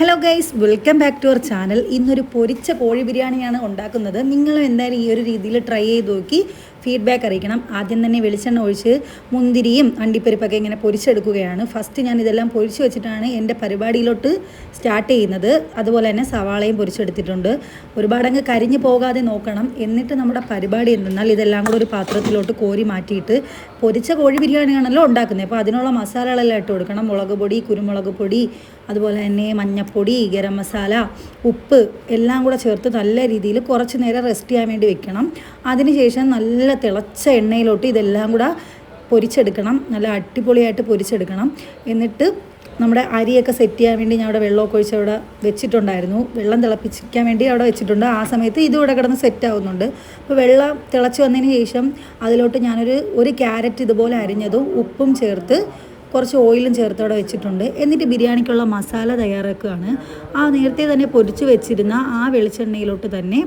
Hello guys welcome back to our channel ഇന്നൊരു പൊരിച്ച കോഴി ബിരിയാണിയാണ് ഉണ്ടാക്കുന്നത്. നിങ്ങളും എന്തായാലും ഈ ഒരു രീതിയിൽ ട്രൈ ചെയ്ത് നോക്കി. ഫീഡ്ബാക്ക് അറിയിക്കണം. ആദ്യം തന്നെ വെളിച്ചെണ്ണ ഒഴിച്ച് മുന്തിരിയും അണ്ടിപ്പരിപ്പൊക്കെ ഇങ്ങനെ പൊരിച്ചെടുക്കുകയാണ്. ഫസ്റ്റ് ഞാൻ ഇതെല്ലാം പൊരിച്ച് വെച്ചിട്ടാണ് എന്റെ പരിപാടിയിലോട്ട് സ്റ്റാർട്ട് ചെയ്യുന്നത്. അതുപോലെ തന്നെ സവാളയും പൊരിച്ചെടുത്തിട്ടുണ്ട്. ഒരുപാടങ്ങ് കരിഞ്ഞു പോകാതെ നോക്കണം. എന്നിട്ട് നമ്മുടെ പരിപാടി എന്തെന്നാൽ ഇതെല്ലാം കൂടെ ഒരു പാത്രത്തിലോട്ട് കോരി മാറ്റിയിട്ട് പൊരിച്ച കോഴി ബിരിയാണിയാണല്ലോ ഉണ്ടാക്കുന്നത്. അപ്പോൾ അതിനുള്ള മസാലകളെല്ലാം ഇട്ട് കൊടുക്കണം. മുളക് പൊടി കുരുമുളക് പൊടി അതുപോലെ തന്നെ മഞ്ഞൾപ്പൊടി ഗരം മസാല ഉപ്പ് എല്ലാം കൂടെ ചേർത്ത് നല്ല രീതിയിൽ കുറച്ച് നേരം റെസ്റ്റ് ചെയ്യാൻ വേണ്ടി വെക്കണം. അതിനുശേഷം നല്ല തിളച്ച എണ്ണയിലോട്ട് ഇതെല്ലാം കൂടെ പൊരിച്ചെടുക്കണം. നല്ല അടിപൊളിയായിട്ട് പൊരിച്ചെടുക്കണം. എന്നിട്ട് നമ്മുടെ അരിയൊക്കെ സെറ്റ് ചെയ്യാൻ വേണ്ടി ഞാൻ അവിടെ വെള്ളമൊക്കെ ഒഴിച്ച് അവിടെ വെച്ചിട്ടുണ്ടായിരുന്നു. വെള്ളം തിളപ്പിക്കാൻ വേണ്ടി അവിടെ വെച്ചിട്ടുണ്ട്. ആ സമയത്ത് ഇത് ഇവിടെ കിടന്ന് സെറ്റ് ആവുന്നുണ്ട്. അപ്പോൾ വെള്ളം തിളച്ച് വന്നതിന് ശേഷം അതിലോട്ട് ഞാനൊരു ഒരു ക്യാരറ്റ് ഇതുപോലെ അരിഞ്ഞതും ഉപ്പും ചേർത്ത് കുറച്ച് ഓയിലും ചേർത്തോടെ വെച്ചിട്ടുണ്ട്. എന്നിട്ട് ബിരിയാണിക്കുള്ള മസാല തയ്യാറാക്കുകയാണ്. ആ നേരത്തെ തന്നെ പൊരിച്ച് വെച്ചിരുന്ന ആ വെളിച്ചെണ്ണയിലോട്ട് തന്നെ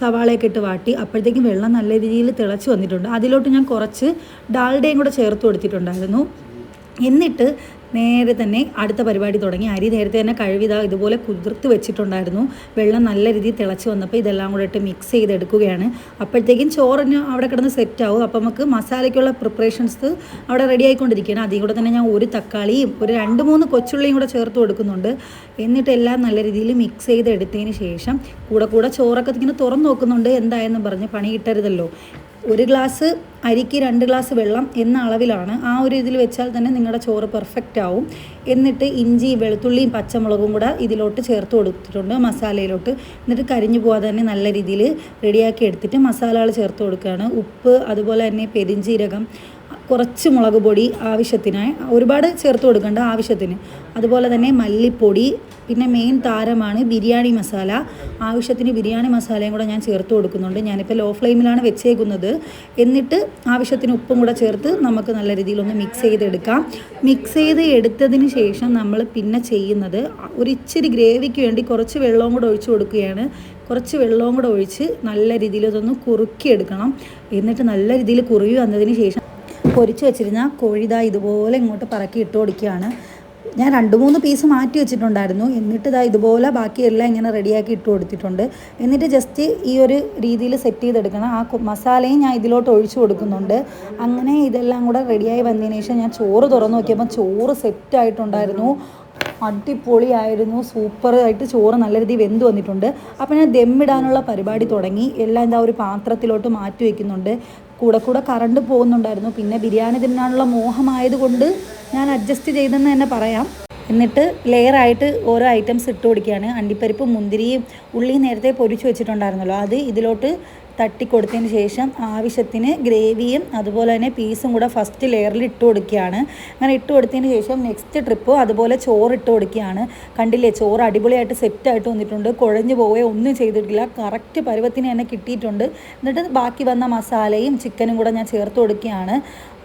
സവാളയൊക്കെ ഇട്ട് വാട്ടി. അപ്പോഴത്തേക്കും വെള്ളം നല്ല രീതിയിൽ തിളച്ച് വന്നിട്ടുണ്ട്. അതിലോട്ട് ഞാൻ കുറച്ച് ഡാൽഡയും കൂടെ ചേർത്ത് കൊടുത്തിട്ടുണ്ടായിരുന്നു. എന്നിട്ട് നേരെ തന്നെ അടുത്ത പരിപാടി തുടങ്ങി. അരി നേരത്തെ തന്നെ കഴുകിതാ ഇതുപോലെ കുതിർത്ത് വെച്ചിട്ടുണ്ടായിരുന്നു. വെള്ളം നല്ല രീതിയിൽ തിളച്ച് വന്നപ്പോൾ ഇതെല്ലാം കൂടെ ഇട്ട് മിക്സ് ചെയ്തെടുക്കുകയാണ്. അപ്പോഴത്തേക്കും ചോറിന് അവിടെ കിടന്ന് സെറ്റ് ആവും. അപ്പോൾ നമുക്ക് മസാലയ്ക്കുള്ള പ്രിപ്പറേഷൻസ് അവിടെ റെഡി ആയിക്കൊണ്ടിരിക്കുകയാണ്. അതിൽ കൂടെ തന്നെ ഞാൻ ഒരു തക്കാളിയും ഒരു രണ്ട് മൂന്ന് കൊച്ചുള്ളിയും കൂടെ ചേർത്ത് കൊടുക്കുന്നുണ്ട്. എന്നിട്ട് എല്ലാം നല്ല രീതിയിൽ മിക്സ് ചെയ്തെടുത്തതിന് ശേഷം കൂടെ കൂടെ ചോറൊക്കെ ഇങ്ങനെ തുറന്ന് നോക്കുന്നുണ്ട്. എന്തായെന്ന് പറഞ്ഞ് പണി കിട്ടരുതല്ലോ. ഒരു ഗ്ലാസ് അരിക്ക് രണ്ട് ഗ്ലാസ് വെള്ളം എന്ന അളവിലാണ്. ആ ഒരു ഇതിൽ വെച്ചാൽ തന്നെ നിങ്ങളുടെ ചോറ് പെർഫെക്റ്റ് ആവും. എന്നിട്ട് ഇഞ്ചി വെളുത്തുള്ളിയും പച്ചമുളകും കൂടെ ഇതിലോട്ട് ചേർത്ത് കൊടുത്തിട്ടുണ്ട് മസാലയിലോട്ട്. എന്നിട്ട് കരിഞ്ഞു പോകാതെ തന്നെ നല്ല രീതിയിൽ റെഡിയാക്കി എടുത്തിട്ട് മസാലകൾ ചേർത്ത് കൊടുക്കുകയാണ്. ഉപ്പ് അതുപോലെ തന്നെ പെരിഞ്ചീരകം കുറച്ച് മുളക് പൊടി ആവശ്യത്തിനായി ഒരുപാട് ചേർത്ത് കൊടുക്കേണ്ട ആവശ്യത്തിന്. അതുപോലെ തന്നെ മല്ലിപ്പൊടി പിന്നെ മെയിൻ താരമാണ് ബിരിയാണി മസാല. ആവശ്യത്തിന് ബിരിയാണി മസാലയും കൂടെ ഞാൻ ചേർത്ത് കൊടുക്കുന്നുണ്ട്. ഞാനിപ്പോൾ ലോ ഫ്ലെയിമിലാണ് വെച്ചേക്കുന്നത്. എന്നിട്ട് ആവശ്യത്തിന് ഉപ്പും കൂടെ ചേർത്ത് നമുക്ക് നല്ല രീതിയിലൊന്ന് മിക്സ് ചെയ്തെടുക്കാം. മിക്സ് ചെയ്ത് എടുത്തതിന് ശേഷം നമ്മൾ പിന്നെ ചെയ്യുന്നത് ഒരു ഇച്ചിരി ഗ്രേവിക്ക് വേണ്ടി കുറച്ച് വെള്ളവും കൂടെ ഒഴിച്ച് കൊടുക്കുകയാണ്. കുറച്ച് വെള്ളവും കൂടെ ഒഴിച്ച് നല്ല രീതിയിൽ ഇതൊന്ന് കുറുക്കിയെടുക്കണം. എന്നിട്ട് നല്ല രീതിയിൽ കുറുകി വന്നതിന് ശേഷം പൊരിച്ച് വെച്ചിരുന്ന കോഴിത ഇതുപോലെ ഇങ്ങോട്ട് പറക്കി ഇട്ട് കൊടുക്കുകയാണ്. ഞാൻ രണ്ട് മൂന്ന് പീസ് മാറ്റി വെച്ചിട്ടുണ്ടായിരുന്നു. എന്നിട്ട് ഇതാ ഇതുപോലെ ബാക്കിയെല്ലാം ഇങ്ങനെ റെഡിയാക്കി ഇട്ട് കൊടുത്തിട്ടുണ്ട്. എന്നിട്ട് ജസ്റ്റ് ഈ ഒരു രീതിയിൽ സെറ്റ് ചെയ്തെടുക്കണം. ആ മസാലയും ഞാൻ ഇതിലോട്ട് ഒഴിച്ചു കൊടുക്കുന്നുണ്ട്. അങ്ങനെ ഇതെല്ലാം കൂടെ റെഡിയായി വന്നതിന് ശേഷം ഞാൻ ചോറ് തുറന്നു നോക്കിയപ്പോൾ ചോറ് സെറ്റായിട്ടുണ്ടായിരുന്നു അടിപൊളിയായിരുന്നു. സൂപ്പറായിട്ട് ചോറ് നല്ല രീതിയിൽ വെന്ത് വന്നിട്ടുണ്ട്. അപ്പോൾ ഞാൻ ദമ്മിടാനുള്ള പരിപാടി തുടങ്ങി. എല്ലാം എന്താ ഒരു പാത്രത്തിലോട്ട് മാറ്റി വയ്ക്കുന്നുണ്ട് കൂടെ കൂടെ കറണ്ട് പോകുന്നുണ്ടായിരുന്നു. പിന്നെ ബിരിയാണി തിന്നാനുള്ള മോഹമായതുകൊണ്ട് ഞാൻ അഡ്ജസ്റ്റ് ചെയ്തെന്ന് തന്നെ പറയാം. എന്നിട്ട് ലെയർ ആയിട്ട് ഓരോ ഐറ്റംസ് ഇട്ട് കൊടുക്കുകയാണ്. അണ്ടിപ്പരിപ്പ് മുന്തിരിയും ഉള്ളി നേരത്തെ പൊരിച്ചു വെച്ചിട്ടുണ്ടായിരുന്നല്ലോ. അത് ഇതിലോട്ട് തട്ടിക്കൊടുത്തതിന് ശേഷം ആവശ്യത്തിന് ഗ്രേവിയും അതുപോലെ തന്നെ പീസും കൂടെ ഫസ്റ്റ് ലെയറിൽ ഇട്ട് കൊടുക്കുകയാണ്. അങ്ങനെ ഇട്ട് കൊടുത്തതിന് ശേഷം നെക്സ്റ്റ് ട്രിപ്പ് അതുപോലെ ചോറ് ഇട്ട് കൊടുക്കുകയാണ്. കണ്ടില്ലേ ചോറ് അടിപൊളിയായിട്ട് സെറ്റായിട്ട് വന്നിട്ടുണ്ട്. കുഴഞ്ഞു പോവുകയോ ഒന്നും ചെയ്തിട്ടില്ല. കറക്റ്റ് പരുവത്തിന് തന്നെ കിട്ടിയിട്ടുണ്ട്. എന്നിട്ട് ബാക്കി വന്ന മസാലയും ചിക്കനും കൂടെ ഞാൻ ചേർത്ത് കൊടുക്കുകയാണ്.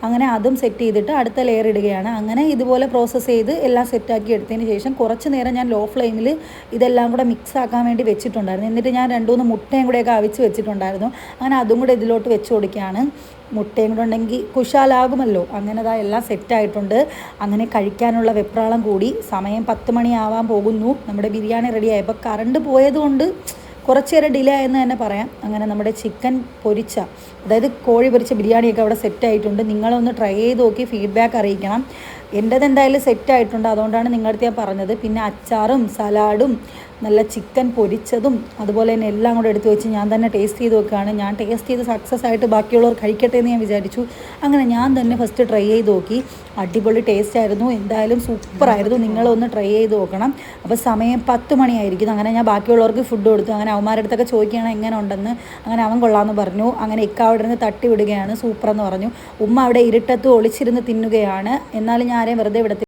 അങ്ങനെ അതും സെറ്റ് ചെയ്തിട്ട് അടുത്ത ലെയർ ഇടുകയാണ്. അങ്ങനെ ഇതുപോലെ പ്രോസസ്സ് ചെയ്ത് എല്ലാം സെറ്റാക്കി എടുത്തതിന് ശേഷം കുറച്ച് നേരം ഞാൻ ലോ ഫ്ലെയിമിൽ ഇതെല്ലാം കൂടെ മിക്സ് ആക്കാൻ വേണ്ടി വെച്ചിട്ടുണ്ടായിരുന്നു. എന്നിട്ട് ഞാൻ രണ്ടു മൂന്ന് മുട്ടയും കൂടെയൊക്കെ അവിച്ച് വെച്ചിട്ടുണ്ടായിരുന്നു. അങ്ങനെ അതും കൂടെ ഇതിലോട്ട് വെച്ച് കൊടുക്കുകയാണ്. മുട്ടയും കൂടെ ഉണ്ടെങ്കിൽ കുശാലാകുമല്ലോ. അങ്ങനെ അതാ എല്ലാം സെറ്റായിട്ടുണ്ട് അങ്ങനെ കഴിക്കാനുള്ള വെപ്രാളം കൂടി. സമയം പത്ത് മണിയാവാൻ പോകുന്നു. നമ്മുടെ ബിരിയാണി റെഡിയായപ്പോൾ കറണ്ട് പോയതുകൊണ്ട് കുറച്ച് നേരം ഡിലേ ആയെന്ന് തന്നെ പറയാം. അങ്ങനെ നമ്മുടെ ചിക്കൻ പൊരിച്ച അതായത് കോഴി പൊരിച്ച ബിരിയാണിയൊക്കെ അവിടെ സെറ്റ് ആയിട്ടുണ്ട്. നിങ്ങളൊന്ന് ട്രൈ ചെയ്ത് നോക്കി ഫീഡ്ബാക്ക് അറിയിക്കണം. എന്റെത് എന്തായാലും സെറ്റ് ആയിട്ടുണ്ട്. അതുകൊണ്ടാണ് നിങ്ങളുടെ ഞാൻ പറഞ്ഞത്. പിന്നെ അച്ചാറും സലാഡും നല്ല ചിക്കൻ പൊരിച്ചതും അതുപോലെ തന്നെ എല്ലാം കൂടെ എടുത്ത് വെച്ച് ഞാൻ തന്നെ ടേസ്റ്റ് ചെയ്ത് നോക്കുകയാണ് ഞാൻ ടേസ്റ്റ് ചെയ്ത് സക്സസ് ആയിട്ട് ബാക്കിയുള്ളവർ കഴിക്കട്ടെ എന്ന് ഞാൻ വിചാരിച്ചു. അങ്ങനെ ഞാൻ തന്നെ ഫസ്റ്റ് ട്രൈ ചെയ്ത് നോക്കി. അടിപൊളി ടേസ്റ്റ് ആയിരുന്നു. എന്തായാലും സൂപ്പർ സൂപ്പറായിരുന്നു നിങ്ങളൊന്ന് ട്രൈ ചെയ്ത് നോക്കണം. അപ്പോൾ സമയം പത്ത് മണിയായിരിക്കും അങ്ങനെ ഞാൻ ബാക്കിയുള്ളവർക്ക് ഫുഡ് കൊടുത്തു. അങ്ങനെ അവന്മാരുടെ അടുത്തൊക്കെ ചോദിക്കുകയാണ് എങ്ങനെ ഉണ്ടെന്ന്? അങ്ങനെ അവൻ കൊള്ളാമെന്ന് പറഞ്ഞു. അങ്ങനെ ഇക്ക അവിടെ നിന്ന് തട്ടി വിടുകയാണ്. സൂപ്പറെന്ന് പറഞ്ഞു. ഉമ്മ അവിടെ ഇരുട്ടത്ത് ഒളിച്ചിരുന്ന് തിന്നുകയാണ്. എന്നാലും ഞാൻ ആരെയും വെറുതെ വിടത്തില്ല